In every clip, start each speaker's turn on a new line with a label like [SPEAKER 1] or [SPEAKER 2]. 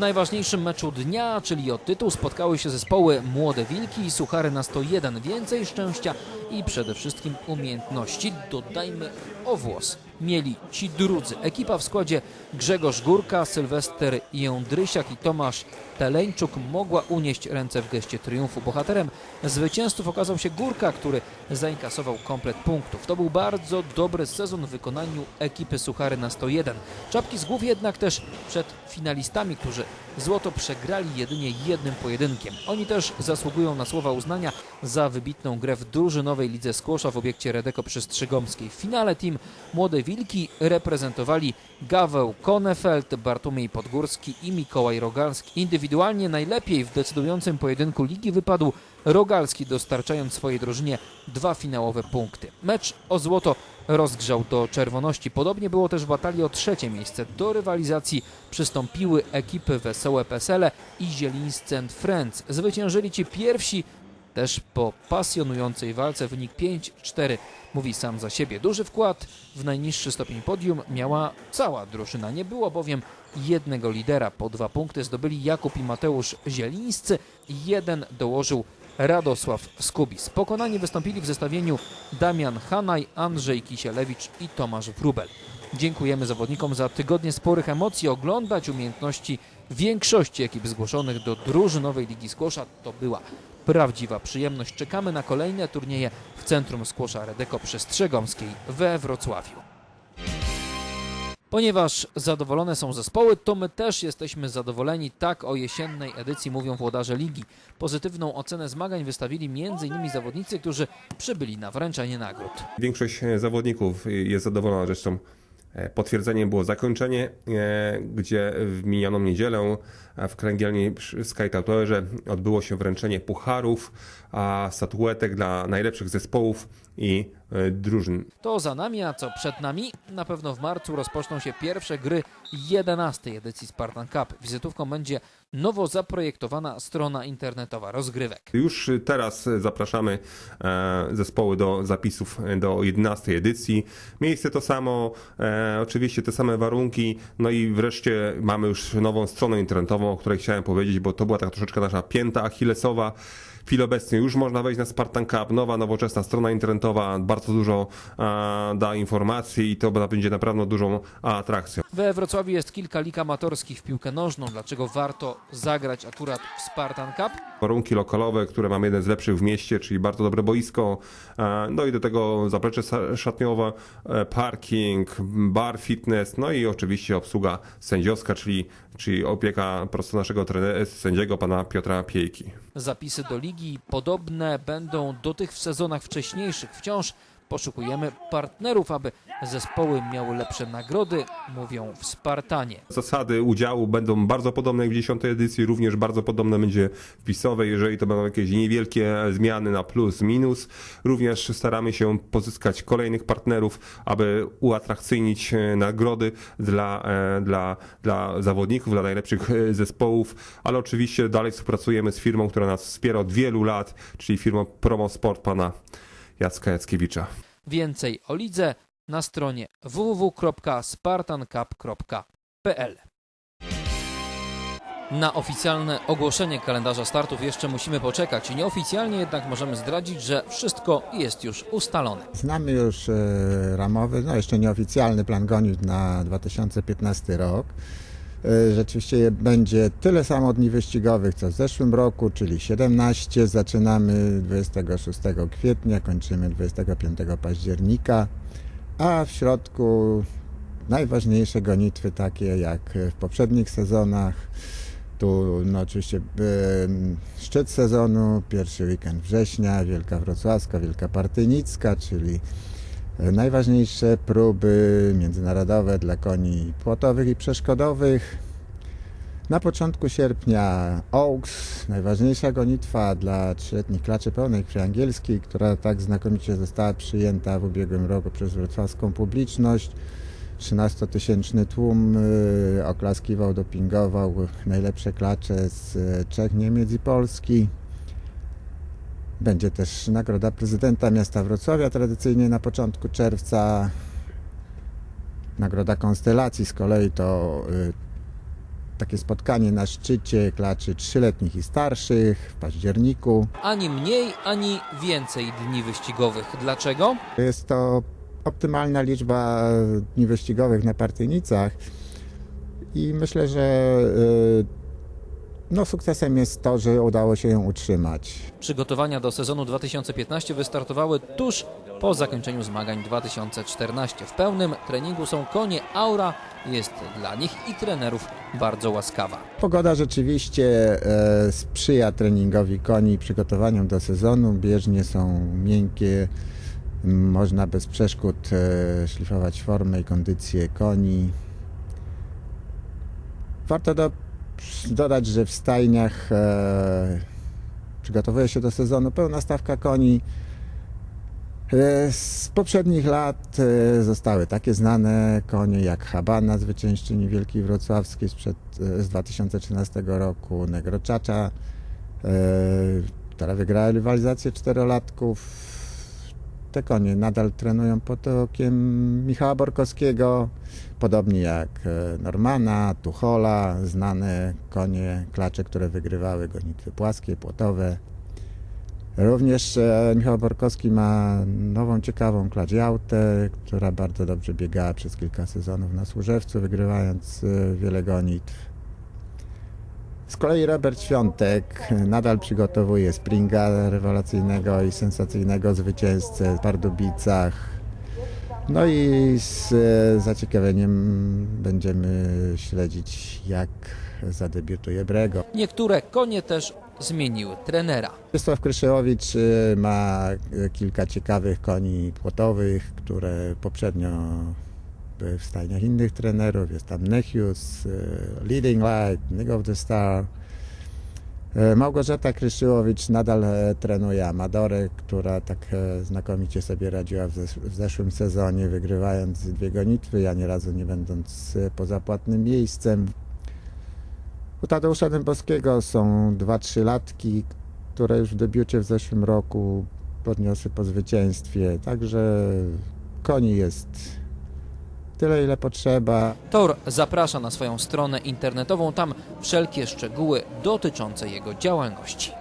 [SPEAKER 1] Najważniejszym meczu dnia, czyli o tytuł, spotkały się zespoły Młode Wilki i Suchary na 101. Więcej szczęścia i przede wszystkim umiejętności, dodajmy o włos, mieli ci drudzy. Ekipa w składzie Grzegorz Górka, Sylwester Jędrysiak i Tomasz Teleńczuk mogła unieść ręce w geście triumfu. Bohaterem zwycięzców okazał się Górka, który zainkasował komplet punktów. To był bardzo dobry sezon w wykonaniu ekipy Suchary na 101. Czapki z głów jednak też przed finalistami, którzy złoto przegrali jedynie jednym pojedynkiem. Oni też zasługują na słowa uznania za wybitną grę w drużynowej lidze Skłosza w obiekcie Redeko przy Strzygomskiej. W finale team Młode Wilki reprezentowali Gaweł Konefeld, Bartłomiej Podgórski i Mikołaj Rogalski. Indywidualnie najlepiej w decydującym pojedynku ligi wypadł Rogalski, dostarczając swojej drużynie dwa finałowe punkty. Mecz o złoto rozgrzał do czerwoności. Podobnie było też w batalii o trzecie miejsce. Do rywalizacji przystąpiły ekipy Wesołe Pesele i Zielińscy and Friends. Zwyciężyli ci pierwsi też po pasjonującej walce wynik 5-4 mówi sam za siebie. Duży wkład w najniższy stopień podium miała cała drużyna. Nie było bowiem jednego lidera. Po dwa punkty zdobyli Jakub i Mateusz Zielińscy. Jeden dołożył Radosław Skubis. Pokonani wystąpili w zestawieniu Damian Hanaj, Andrzej Kisielewicz i Tomasz Wrubel. Dziękujemy zawodnikom za tygodnie sporych emocji. Oglądać umiejętności większości ekip zgłoszonych do drużynowej Ligi Skłosza to była prawdziwa przyjemność. Czekamy na kolejne turnieje w Centrum Skłosza Redeko przy Strzegomskiej we Wrocławiu. Ponieważ zadowolone są zespoły, to my też jesteśmy zadowoleni. Tak o jesiennej edycji mówią włodarze ligi. Pozytywną ocenę zmagań wystawili m.in. zawodnicy, którzy przybyli na wręczenie nagród.
[SPEAKER 2] Większość e, zawodników jest zadowolona, zresztą potwierdzeniem było zakończenie, e, gdzie w minioną niedzielę e, w kręgielni Sky Towerze odbyło się wręczenie pucharów, a statuetek dla najlepszych zespołów i e, drużyn.
[SPEAKER 1] To za nami, a co przed nami? Na pewno w marcu rozpoczną się pierwsze gry 11 edycji Spartan Cup. Wizytówką będzie nowo zaprojektowana strona internetowa rozgrywek.
[SPEAKER 2] Już teraz zapraszamy e, zespoły do zapisów do 11 edycji. Miejsce to samo, e, oczywiście te same warunki, no i wreszcie mamy już nową stronę internetową, o której chciałem powiedzieć, bo to była tak troszeczkę nasza pięta achillesowa. W chwili obecnej już można wejść na Spartan Cup, nowa, nowoczesna strona internetowa, bardzo dużo e, da informacji i to będzie naprawdę dużą atrakcją.
[SPEAKER 1] We Wrocławiu jest kilka lig amatorskich w piłkę nożną. Dlaczego warto zagrać akurat w Spartan Cup?
[SPEAKER 2] warunki lokalowe, które mamy jeden z lepszych w mieście, czyli bardzo dobre boisko, e, no i do tego zaplecze szatniowe, e, parking, bar, fitness, no i oczywiście obsługa sędziowska, czyli, czyli opieka prosto naszego trenera, sędziego, pana Piotra Piejki.
[SPEAKER 1] Zapisy do ligi podobne będą do tych w sezonach wcześniejszych. Wciąż poszukujemy partnerów, aby zespoły miały lepsze nagrody, mówią w Spartanie.
[SPEAKER 2] Zasady udziału będą bardzo podobne jak w 10 edycji, również bardzo podobne będzie w pisowej, jeżeli to będą jakieś niewielkie zmiany na plus, minus. Również staramy się pozyskać kolejnych partnerów, aby uatrakcyjnić e, nagrody dla, e, dla, dla zawodników, dla najlepszych e, zespołów, ale oczywiście dalej współpracujemy z firmą, która nas wspiera od wielu lat, czyli firmą Promo Sport pana Jacka Jackiewicza.
[SPEAKER 1] Więcej o lidze na stronie www.spartancup.pl. Na oficjalne ogłoszenie kalendarza startów jeszcze musimy poczekać. Nieoficjalnie jednak możemy zdradzić, że wszystko jest już ustalone.
[SPEAKER 3] Znamy już e, ramowy, no jeszcze nieoficjalny plan gonit na 2015 rok. E, Rzeczywiście będzie tyle samo dni wyścigowych co w zeszłym roku, czyli 17. Zaczynamy 26 kwietnia, kończymy 25 października, a w środku najważniejsze gonitwy takie jak w poprzednich sezonach. Tu no, oczywiście e, szczyt sezonu, pierwszy weekend września, Wielka Wrocławska, Wielka Partynicka, czyli najważniejsze próby międzynarodowe dla koni płotowych i przeszkodowych. Na początku sierpnia Oaks, najważniejsza gonitwa dla trzyletnich klaczy pełnej krwi angielskiej, która tak znakomicie została przyjęta w ubiegłym roku przez wrocławską publiczność. 13-tysięczny tłum y, oklaskiwał, dopingował najlepsze klacze z y, Czech, Niemiec i Polski. Będzie też nagroda prezydenta miasta Wrocławia tradycyjnie na początku czerwca. Nagroda Konstelacji z kolei to y, takie spotkanie na szczycie klaczy trzyletnich i starszych w październiku.
[SPEAKER 1] Ani mniej, ani więcej dni wyścigowych. Dlaczego?
[SPEAKER 3] Jest to optymalna liczba dni wyścigowych na partyjnicach i myślę, że y, no, sukcesem jest to, że udało się ją utrzymać.
[SPEAKER 1] Przygotowania do sezonu 2015 wystartowały tuż po zakończeniu zmagań 2014. W pełnym treningu są konie Aura, jest dla nich i trenerów bardzo łaskawa.
[SPEAKER 3] Pogoda rzeczywiście e, sprzyja treningowi koni, przygotowaniom do sezonu. Bieżnie są miękkie, można bez przeszkód e, szlifować formę i kondycję koni. Warto do, dodać, że w stajniach e, przygotowuje się do sezonu pełna stawka koni. E, Z poprzednich lat e, zostały takie znane konie jak Habana, zwyciężczyni Wielkiej Wrocławskiej sprzed, e, z 2013 roku, Negro Czacza, e, która wygrała rywalizację czterolatków. Te konie nadal trenują pod okiem Michała Borkowskiego, podobnie jak e, Normana, Tuchola, znane konie, klacze, które wygrywały gonitwy płaskie, płotowe. Również e, Michał Borkowski ma nową, ciekawą kladziałtę, która bardzo dobrze biegała przez kilka sezonów na Służewcu, wygrywając e, wiele gonitw. Z kolei Robert Świątek e, nadal przygotowuje Springa rewelacyjnego i sensacyjnego zwycięzcę w Pardubicach. No i z e, zaciekawieniem będziemy śledzić, jak zadebiutuje Brego.
[SPEAKER 1] Niektóre konie też zmieniły trenera.
[SPEAKER 3] Krzysztof Kryszyłowicz y, ma kilka ciekawych koni płotowych, które poprzednio w stajniach innych trenerów. Jest tam Nechius, y, Leading Light, Nick of the Star. Y, Małgorzata Kryszyłowicz nadal e, trenuje Amadorę, która tak e, znakomicie sobie radziła w, zesz- w zeszłym sezonie, wygrywając dwie gonitwy, a nie razu nie będąc e, poza płatnym miejscem. U Tadeusza Dębowskiego są dwa trzylatki, które już w debiucie w zeszłym roku podniosły po zwycięstwie. Także koni jest tyle, ile potrzeba.
[SPEAKER 1] Tor zaprasza na swoją stronę internetową, tam wszelkie szczegóły dotyczące jego działalności.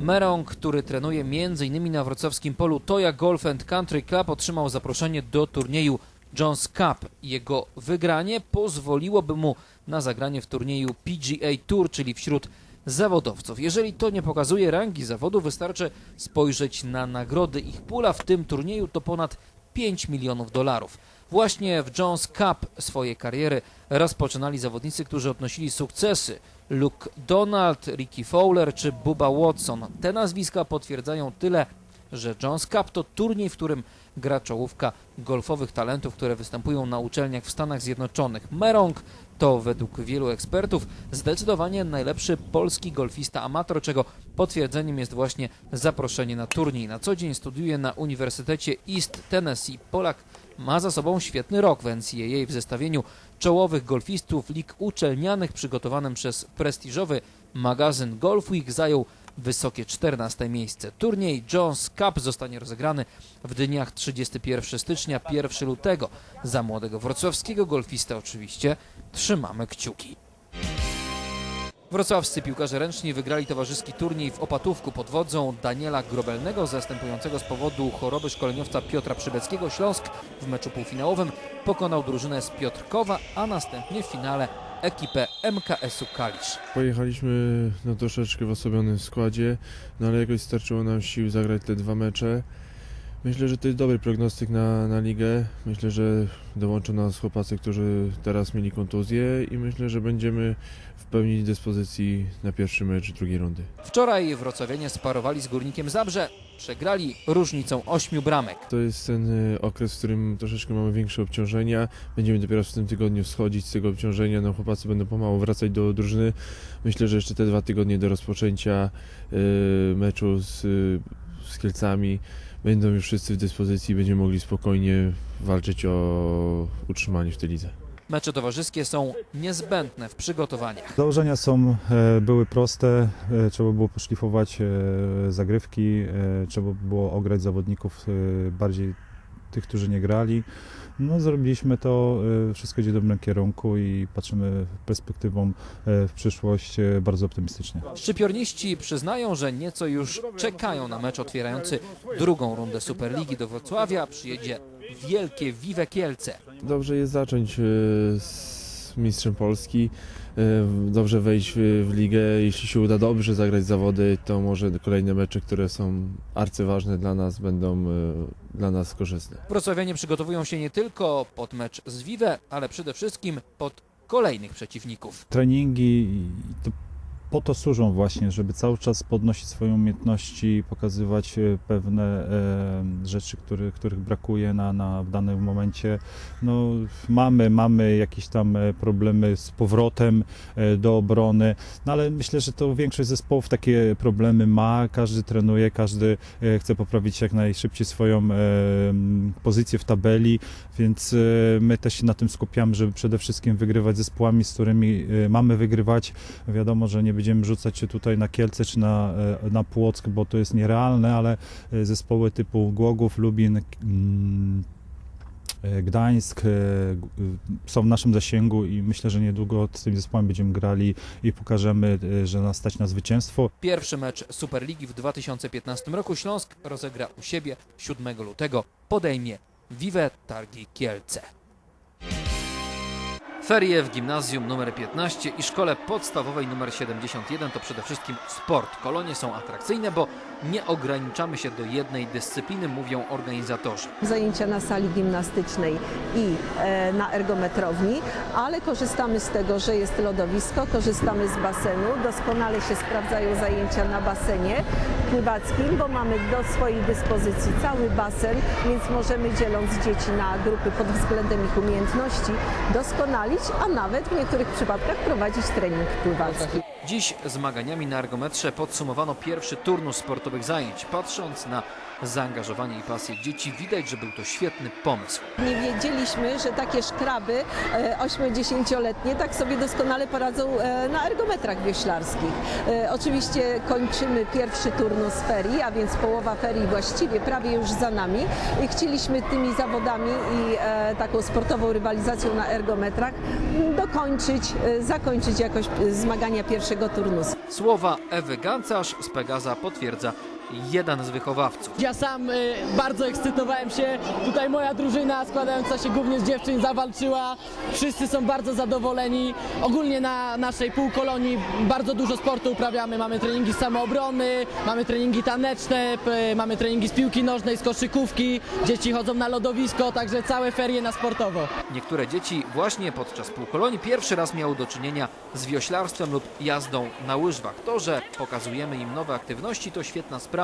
[SPEAKER 1] Merong, który trenuje m.in. na wrocławskim polu Toya Golf Country Club, otrzymał zaproszenie do turnieju Jones Cup. Jego wygranie pozwoliłoby mu na zagranie w turnieju PGA Tour, czyli wśród zawodowców. Jeżeli to nie pokazuje rangi zawodu, wystarczy spojrzeć na nagrody. Ich pula w tym turnieju to ponad 5 milionów dolarów. Właśnie w Jones Cup swoje kariery rozpoczynali zawodnicy, którzy odnosili sukcesy. Luke Donald, Ricky Fowler czy Bubba Watson. Te nazwiska potwierdzają tyle, że Jones Cup to turniej, w którym gra czołówka golfowych talentów, które występują na uczelniach w Stanach Zjednoczonych. Merong to według wielu ekspertów zdecydowanie najlepszy polski golfista amator, czego potwierdzeniem jest właśnie zaproszenie na turniej. Na co dzień studiuje na Uniwersytecie East Tennessee. Polak ma za sobą świetny rok w NCAA w zestawieniu czołowych golfistów lig uczelnianych przygotowanym przez prestiżowy magazyn Golf Week zajął wysokie 14 miejsce. Turniej Jones Cup zostanie rozegrany w dniach 31 stycznia, 1 lutego. Za młodego wrocławskiego golfista oczywiście trzymamy kciuki. Wrocławscy piłkarze ręczni wygrali towarzyski turniej w Opatówku pod wodzą Daniela Grobelnego, zastępującego z powodu choroby szkoleniowca Piotra Przybeckiego. Śląsk w meczu półfinałowym pokonał drużynę z Piotrkowa, a następnie w finale ekipę MKS-u Kalisz.
[SPEAKER 4] Pojechaliśmy no, troszeczkę w osobionym składzie, no ale jakoś starczyło nam sił zagrać te dwa mecze. Myślę, że to jest dobry prognostyk na, na ligę. Myślę, że dołączą nas chłopacy, którzy teraz mieli kontuzję i myślę, że będziemy w pełni dyspozycji na pierwszy mecz drugiej rundy.
[SPEAKER 1] Wczoraj wrocławianie sparowali z Górnikiem Zabrze, przegrali różnicą 8 bramek.
[SPEAKER 4] To jest ten y, okres, w którym troszeczkę mamy większe obciążenia. Będziemy dopiero w tym tygodniu schodzić z tego obciążenia. No, chłopacy będą pomału wracać do drużyny. Myślę, że jeszcze te dwa tygodnie do rozpoczęcia y, meczu z, y, z Kielcami będą już wszyscy w dyspozycji i będziemy mogli spokojnie walczyć o utrzymanie w tej lidze.
[SPEAKER 1] Mecze towarzyskie są niezbędne w przygotowaniach.
[SPEAKER 5] Założenia są, e, były proste, e, trzeba było poszlifować e, zagrywki, trzeba było ograć zawodników bardziej tych, którzy nie grali. No, zrobiliśmy to, wszystko idzie w dobrym kierunku i patrzymy perspektywą w przyszłość bardzo optymistycznie.
[SPEAKER 1] Szczypiorniści przyznają, że nieco już czekają na mecz otwierający drugą rundę Superligi do Wrocławia. Przyjedzie wielkie Vive Kielce.
[SPEAKER 4] Dobrze jest zacząć e, z mistrzem Polski, e, dobrze wejść w, ligę. Jeśli się uda dobrze zagrać zawody, to może kolejne mecze, które są arcyważne dla nas, będą e, dla nas korzystne.
[SPEAKER 1] Wrocławianie przygotowują się nie tylko pod mecz z Vive, ale przede wszystkim pod kolejnych przeciwników.
[SPEAKER 5] Treningi i to po to służą właśnie, żeby cały czas podnosić swoje umiejętności, pokazywać e, pewne e, rzeczy, których, których brakuje na, na, w danym momencie. No, mamy, mamy jakieś tam e, problemy z powrotem do obrony, no ale myślę, że to większość zespołów takie problemy ma, każdy trenuje, każdy chce poprawić jak najszybciej swoją pozycję w tabeli, więc my też się na tym skupiamy, żeby przede wszystkim wygrywać zespołami, z którymi mamy wygrywać. Wiadomo, że nie będziemy rzucać się tutaj na Kielce czy na, e, na Płock, bo to jest nierealne, ale e, zespoły typu Głogów, Lubin, mm, e, Gdańsk są w naszym zasięgu i myślę, że niedługo z tymi zespołami będziemy grali i pokażemy, że nas stać na zwycięstwo.
[SPEAKER 1] Pierwszy mecz Superligi w 2015 roku Śląsk rozegra u siebie 7 lutego. Podejmie Vive Targi Kielce. Ferie w gimnazjum nr 15 i szkole podstawowej nr 71 to przede wszystkim sport. Kolonie są atrakcyjne, bo nie ograniczamy się do jednej dyscypliny, mówią organizatorzy.
[SPEAKER 6] zajęcia na sali gimnastycznej i e, na ergometrowni, ale korzystamy z tego, że jest lodowisko, korzystamy z basenu, doskonale się sprawdzają zajęcia na basenie pływackim, bo mamy do swojej dyspozycji cały basen, więc możemy dzieląc dzieci na grupy pod względem ich umiejętności doskonalić, a nawet w niektórych przypadkach prowadzić trening pływacki.
[SPEAKER 1] Dziś zmaganiami na ergometrze podsumowano pierwszy turnus sportowych zajęć. Patrząc na zaangażowanie i pasję dzieci, widać, że był to świetny pomysł.
[SPEAKER 6] Nie wiedzieliśmy, że takie szkraby e, 8-10-letnie tak sobie doskonale poradzą e, na ergometrach wioślarskich. E, Oczywiście kończymy pierwszy turnus ferii, a więc połowa ferii właściwie prawie już za nami. I chcieliśmy tymi zawodami i e, taką sportową rywalizacją na ergometrach dokończyć, e, zakończyć jakoś e, zmagania pierwszego turnusu.
[SPEAKER 1] Słowa Ewy Gancarz z Pegaza potwierdza jeden z wychowawców.
[SPEAKER 7] Ja sam y, bardzo ekscytowałem się. Tutaj moja drużyna składająca się głównie z dziewczyn zawalczyła. Wszyscy są bardzo zadowoleni. Ogólnie na naszej półkolonii bardzo dużo sportu uprawiamy. Mamy treningi z samoobrony, mamy treningi taneczne, p- mamy treningi z piłki nożnej, z koszykówki. Dzieci chodzą na lodowisko, także całe ferie na sportowo.
[SPEAKER 1] Niektóre dzieci właśnie podczas półkolonii pierwszy raz miały do czynienia z wioślarstwem lub jazdą na łyżwach. To, że pokazujemy im nowe aktywności to świetna sprawa.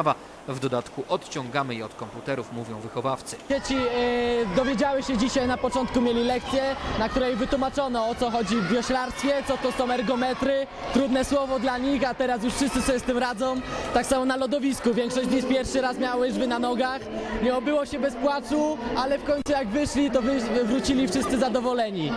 [SPEAKER 1] W dodatku odciągamy je od komputerów, mówią wychowawcy.
[SPEAKER 7] Dzieci y, dowiedziały się dzisiaj na początku mieli lekcję, na której wytłumaczono o co chodzi w wioślarstwie, co to są ergometry, trudne słowo dla nich, a teraz już wszyscy sobie z tym radzą. Tak samo na lodowisku, większość z nich pierwszy raz miała łyżwy na nogach, nie obyło się bez płaczu, ale w końcu jak wyszli, to wy, wrócili wszyscy zadowoleni.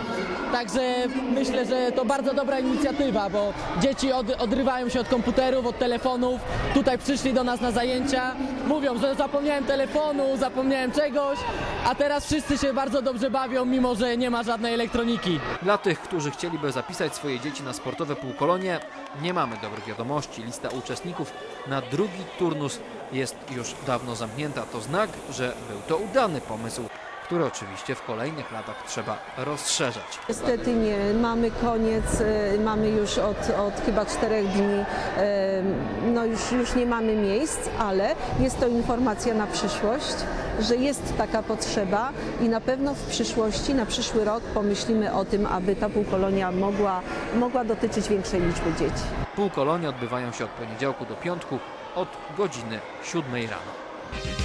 [SPEAKER 7] Także myślę, że to bardzo dobra inicjatywa, bo dzieci od, odrywają się od komputerów, od telefonów, tutaj przyszli do nas na zajęcia, mówią, że zapomniałem telefonu, zapomniałem czegoś, a teraz wszyscy się bardzo dobrze bawią, mimo że nie ma żadnej elektroniki.
[SPEAKER 1] Dla tych, którzy chcieliby zapisać swoje dzieci na sportowe półkolonie, nie mamy dobrych wiadomości. Lista uczestników na drugi turnus jest już dawno zamknięta. To znak, że był to udany pomysł, który oczywiście w kolejnych latach trzeba rozszerzać.
[SPEAKER 6] Niestety nie, mamy koniec, e, mamy już od, od chyba czterech dni, e, no już, już nie mamy miejsc, ale jest to informacja na przyszłość, że jest taka potrzeba i na pewno w przyszłości, na przyszły rok pomyślimy o tym, aby ta półkolonia mogła, mogła dotyczyć większej liczby dzieci.
[SPEAKER 1] Półkolonie odbywają się od poniedziałku do piątku od godziny 7 rano.